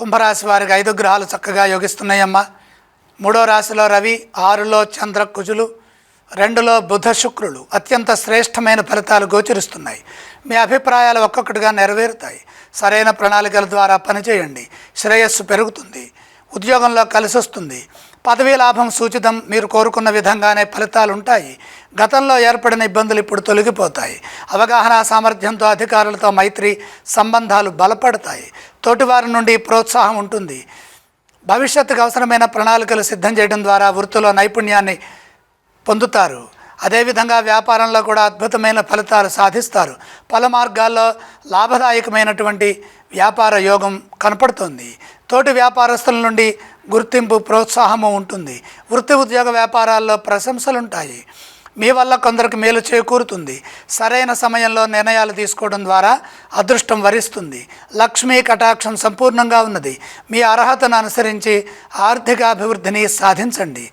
కుంభరాశి వారికి ఐదు గ్రహాలు చక్కగా యోగిస్తున్నాయమ్మా. మూడో రాశిలో రవి ఆరులో చంద్ర కుజులు రెండులో బుధ శుక్రులు. అత్యంత శ్రేష్టమైన ఫలితాలు గోచరిస్తున్నాయి. మీ అభిప్రాయాలు ఒక్కొక్కటిగా నెరవేరుతాయి. సరైన ప్రణాళికల ద్వారా పనిచేయండి. శ్రేయస్సు పెరుగుతుంది. ఉద్యోగంలో కలిసి వస్తుంది పదవీ లాభం సూచితం మీరు కోరుకున్న విధంగానే ఫలితాలు ఉంటాయి గతంలో ఏర్పడిన ఇబ్బందులు ఇప్పుడు తొలగిపోతాయి. అవగాహన సామర్థ్యంతో అధికారులతో మైత్రి సంబంధాలు బలపడతాయి. తోటివారి నుండి ప్రోత్సాహం ఉంటుంది. భవిష్యత్తుకు అవసరమైన ప్రణాళికలు సిద్ధం చేయడం ద్వారా వృత్తిలో నైపుణ్యాన్ని పొందుతారు. అదేవిధంగా వ్యాపారంలో కూడా అద్భుతమైన ఫలితాలు సాధిస్తారు. పలు మార్గాల్లో లాభదాయకమైనటువంటి వ్యాపార యోగం కనపడుతుంది. తోటి వ్యాపారస్తుల నుండి గుర్తింపు ప్రోత్సాహము ఉంటుంది. వృత్తి ఉద్యోగ వ్యాపారాల్లో ప్రశంసలు ఉంటాయి మీ వల్ల కొందరికి మేలు చేకూరుతుంది. సరైన సమయంలో నిర్ణయాలు తీసుకోవడం ద్వారా అదృష్టం వరిస్తుంది. లక్ష్మీ కటాక్షం సంపూర్ణంగా ఉన్నది. మీ అర్హతను అనుసరించి ఆర్థిక అభివృద్ధిని సాధించండి.